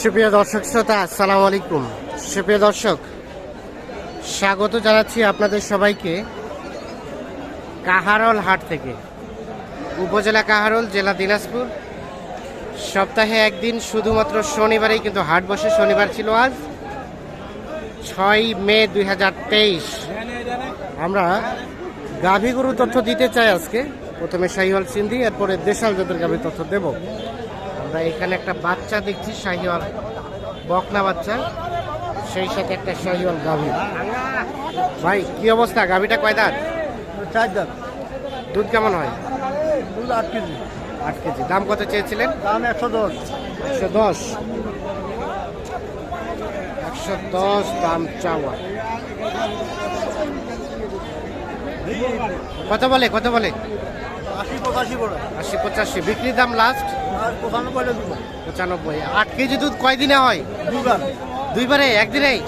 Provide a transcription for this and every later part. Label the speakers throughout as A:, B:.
A: সুপ্রিয় দর্শক শ্রোতা, আসসালামু আলাইকুম। সুপ্রিয় দর্শক, স্বাগত জানাচ্ছি আপনাদের সবাইকে কাহারল হাট থেকে। উপজেলা কাহারল, জেলা দিনাজপুর। সপ্তাহে একদিন শুধুমাত্র শনিবারেই কিন্তু হাট বসে। শনিবার ছিল আজ ছয় মে দু হাজার তেইশ। আমরা গাভী গরু তথ্য দিতে চাই আজকে। প্রথমে শাহিওয়াল সিন্ধি, এরপরে দেশাল জাতের গাভী তথ্য দেব। আমরা এখানে একটা বাচ্চা দেখছি শাহিওয়াল বকনা বাচ্চা। সেই সাথে একটা শাহিওয়াল গাভী। ভাই কি অবস্থা? গাভীটা কয় দাঁত?
B: চার দাম
A: দুধ কেমন হয়?
B: দুধ আট কেজি।
A: আট কেজি। দাম কত চেয়েছিলেন?
B: দাম একশো দশ।
A: একশো দশ। একশো দশ দাম চাওয়া। কত বলে কত বলে।
B: আশি পঁচাশি করে।
A: আশি পঁচাশি। বিক্রির দাম লাস্ট
B: পঁচানব্বই
A: আট কেজি দুধ কয়দিনে হয়? দুইবারে। একদিনেই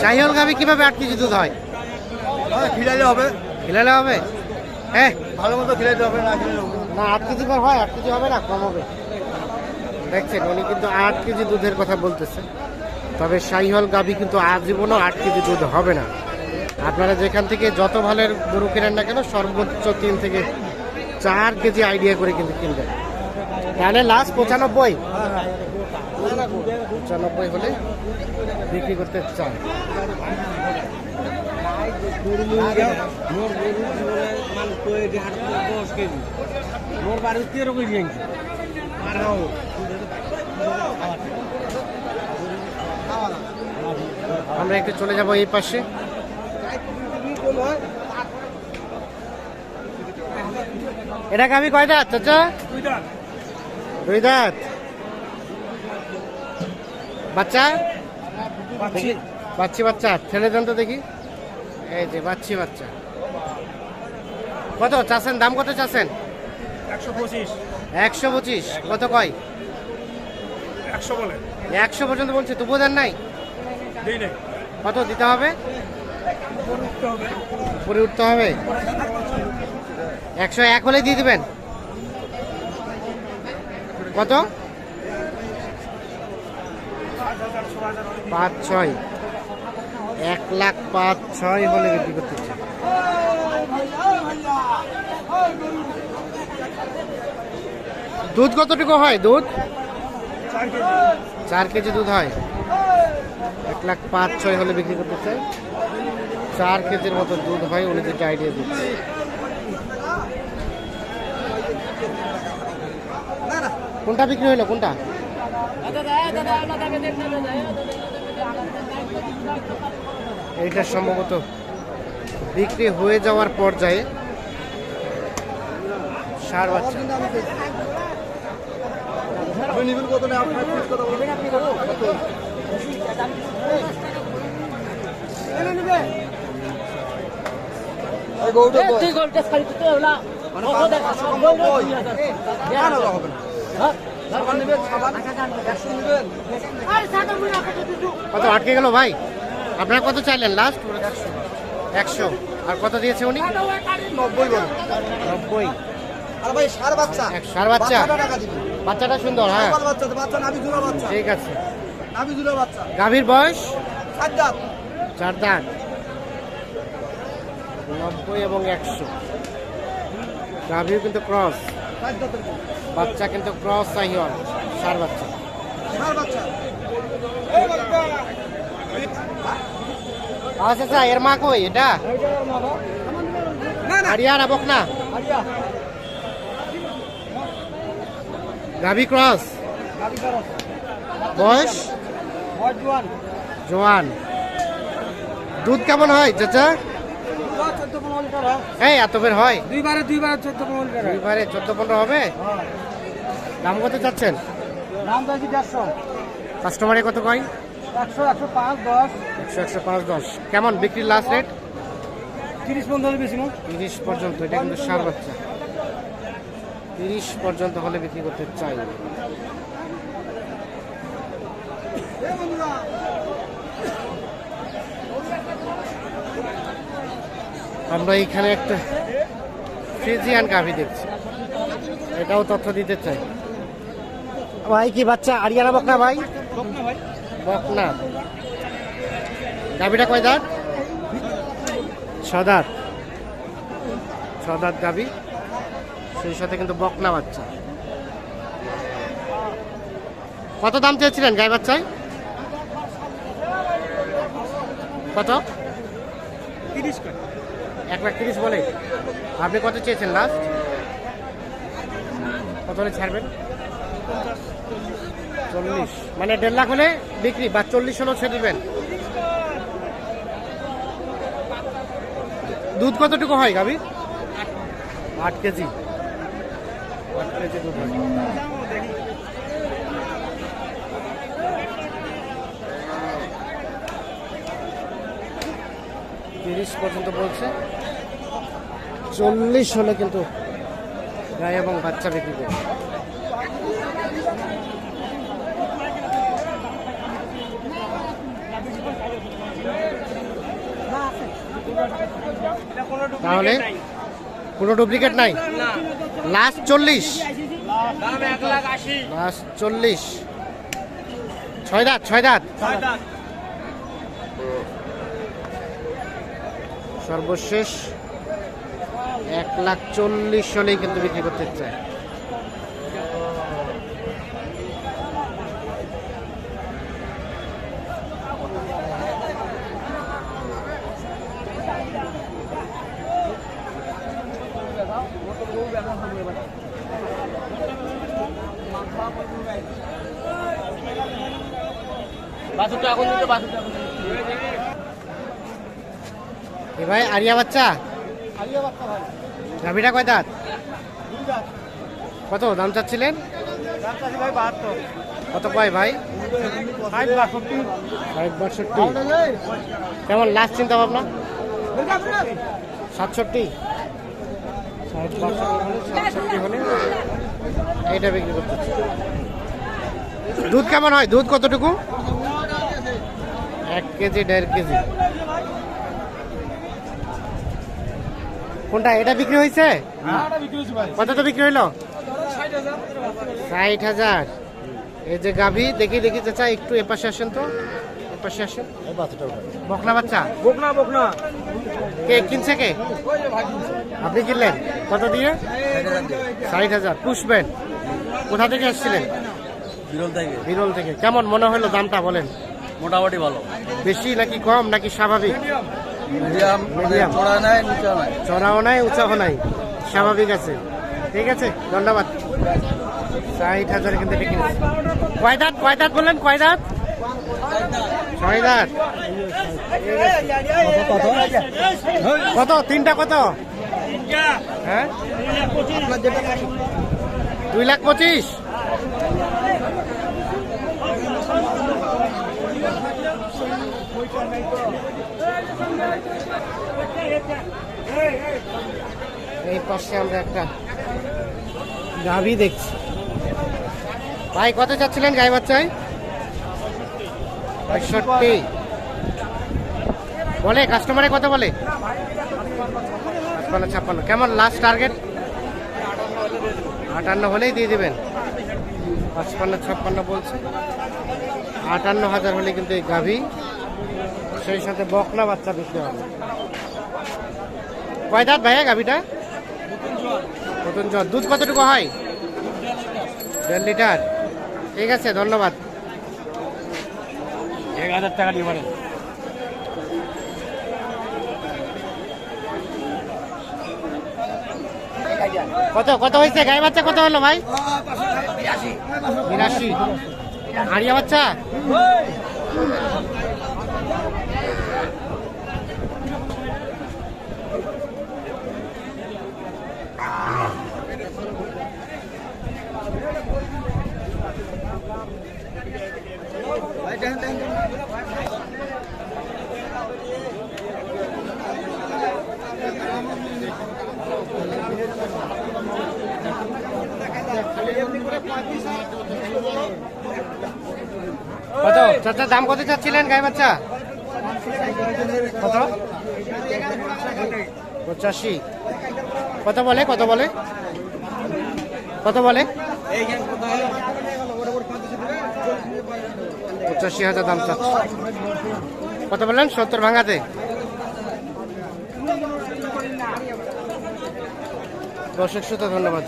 A: শাহিওল গাভি কীভাবে আট কেজি দুধ হয়?
B: হ্যাঁ খিলাইলে হবে।
A: খেলালে হবে? হ্যাঁ।
B: ভালো মতো খিলাইতে হবে না না।
A: আট কেজি পর হয় আট কেজি হবে না কম হবে। দেখছেন উনি কিন্তু আট কেজি দুধের কথা বলতেছে। তবে শাহিওয়াল গাভি কিন্তু আজীবনও আট কেজি দুধ হবে না। আপনারা যেখান থেকে যত ভালের গরু কেনেন না কেন সর্বোচ্চ তিন থেকে চার কেজি আইডিয়া করে কিন্তু কিনবেন। তাহলে লাস্ট পঁচানব্বই।
B: হ্যাঁ হ্যাঁ
A: পঁচানব্বই হলে বিক্রি করতে চান। আমরা একটু চলে যাব এই পাশে। এটা আমি কয় দাঁত চাচা? দুই দাঁত বাচ্চা। বাচ্চি বাচ্চা ঠেলে দেন তো দেখি। এই যে বাচ্চি বাচ্চা। কত চাচ্ছেন? দাম কত চাচ্ছেন?
B: একশো পঁচিশ।
A: একশো পঁচিশ কত কয়?
B: একশো বলে।
A: একশো পর্যন্ত বলছে তবুও দেন নাই? কত দিতে হবে? উপরে উঠতে হবে। একশো এক হলে দিয়ে দিবেন? কত? পাঁচ ছয়। এক লাখ পাঁচ ছয় হলে বিক্রি করতে। দুধ কতটুকু হয় দুধ? চার কেজি দুধ হয়। এক লাখ পাঁচ ছয় হলে বিক্রি করতে চাই চার কেজির মতো দুধ হয় উনি যেটা আইডিয়া দিচ্ছে। কোনটা বিক্রি হলো কোনটা? এইটা সম্ভবত বিক্রি হয়ে যাওয়ার পর্যায়ে সার বাচ্চা?
B: মানে না, হবে না।
A: কত আটকে গেল ভাই আপনারা কত চাইলেন লাস্ট একশো আর কত দিয়েছে উনি
B: নব্বই? বাচ্চাটা
A: সুন্দর হ্যাঁ। ঠিক আছে। গাভীর বয়স চার দাঁত নব্বই এবং একশো গাভীর কিন্তু ক্রস। বাচ্চা কিন্তু ক্রস চাহিওয়াল সার বাচ্চা। আচ্ছা আচ্ছা এর মা কই? এটা?
B: না, না।
A: হারিয়া না? বকনা গাভী ক্রস। বয়স?
B: জোয়ান।
A: দুধ কেমন হয় চাচা?
B: চোদ্দ পনেরো লিটার হয়।
A: এত বের হয়?
B: দুইবারে দুইবারে চোদ্দ পনেরো লিটার হয়।
A: দুইবারে চোদ্দ পনেরো হবে?
B: হ্যাঁ।
A: দাম কত চাচ্ছেন?
B: দাম চাইছি দেড়শো।
A: কাস্টমারে কত কয়?
B: একশো একশো পাঁচ দশ।
A: একশো একশো পাঁচ দশ। কেমন বিক্রির লাস্ট রেট
B: তিরিশ পনেরো বেশি না।
A: তিরিশ পর্যন্ত এটা কিন্তু সার বাচ্চা। তিরিশ পর্যন্ত হলে বিক্রি করতে চাই। আমরা এখানে একটা ফ্রিজিয়ান গাভি দেখছি। এটাও তথ্য দিতে চাই। ভাই কি বাচ্চা? আরিয়ানা বকনা ভাই? বকনা। গাবিটা কয় দাঁত? ছ দাঁত গাবি সেই সাথে কিন্তু বকনা বাচ্চা। কত দাম চেয়েছিলেন গাই বাচ্চায়? কত? এক লাখ তিরিশ বলে। আপনি কত চেয়েছেন লাস্ট কত হলে ছাড়বেন? চল্লিশ। মানে দেড় লাখ হলে বিক্রি বা চল্লিশ হলেও ছেড়ে দেবেন। দুধ কতটুকু হয় গাভীর আট কেজি। আট কেজি দুধ হয়। তিরিশ পর্যন্ত বলছে। চল্লিশ হলে কিন্তু গায়ে এবং বাচ্চা বিক্রি করবে। তাহলে কোনো ডুপ্লিকেট নাই? লাস্ট চল্লিশ। লাস্ট চল্লিশ। ছয় দাঁত। ছয় দাঁত। সর্বশেষ এক লাখ চল্লিশ হলেই কিন্তু বিক্রি করতে চায়। ভাই আরিয়া বাচ্চা? গাভিটা কয় দাঁত? কত? দাম চাচ্ছিলেন? কত কয় ভাই? ষাট বাষট্টি। কেমন লাস্ট চিন্তা ভাবনা? সাতষট্টি। সাতষট্টি হলে এইটা বিক্রি করতে দুধ কেমন হয়? দুধ কতটুকু? এক কেজি দেড় কেজি। কোনটা এটা বিক্রি হয়েছে? কত তো বিক্রি হইল? ষাট হাজার। এই যে গাভী দেখি দেখি চাচা একটু এপাশে আসেন তো। এপাশে আসেন। বকনা বাচ্চা?
C: বকনা বকনা।
A: কে কিনছে কে? আপনি কিনলেন? কত দিয়ে? ষাট হাজার। পুষবেন। কোথা থেকে আসছিলেন?
C: বিরল থেকে।
A: বিরল থেকে। কেমন মনে হলো দামটা বলেন?
C: মোটামুটি ভালো।
A: বেশি নাকি কম নাকি স্বাভাবিক?
C: মিডিয়াম চড়া নাই
A: চড়াও নাই উঁচাও নাই। স্বাভাবিক আছে। ঠিক আছে? ধন্যবাদ। ষাট হাজার কিন্তু বিক্রি হচ্ছে। কয় দাঁত? কয় দাঁত বললেন? কয় দাঁত? ছয় দাঁত। কত? তিনটা কত? হ্যাঁ? দুই লাখ পঁচিশ। এই পাশে আমরা একটা গাভি দেখছি। ভাই, কত চাচ্ছিলেন গাই বাচ্চায়? পঁয়ষট্টি। বলে কাস্টমারে কত বলে? ছাপ্পান্ন ছাপ্পান্ন। কেমন লাস্ট টার্গেট আটান্ন হলেই দিয়ে দেবেন। পাঁচপান্ন, ছাপ্পান্ন বলছে। আটান্ন হাজার হলে কিন্তু এই গাভি সেই সাথে বকনা বাচ্চা বিক্রি হবে। কয় দাঁত ভাইয়া গাভিটা? নতুন জ্বর। দুধ কতটুকু হয়? দেড় লিটার। ঠিক আছে ধন্যবাদ।
C: এক হাজার টাকা দিয়ে পারেন
A: কত কত হয়েছে? গাই বাচ্চা কত হলো ভাই? বিরাশি। আড়িয়া বাচ্চা? কত? চাচা, দাম কত চাচ্ছিলেন গাই বাচ্চা? কত? পঁচাশি। কত বলে? কত বলে? কত বলে? পঁচাশি হাজার দাম চাচ্ছে। কত বললেন? সত্তর ভাঙাতে। দর্শক শ্রোতা ধন্যবাদ।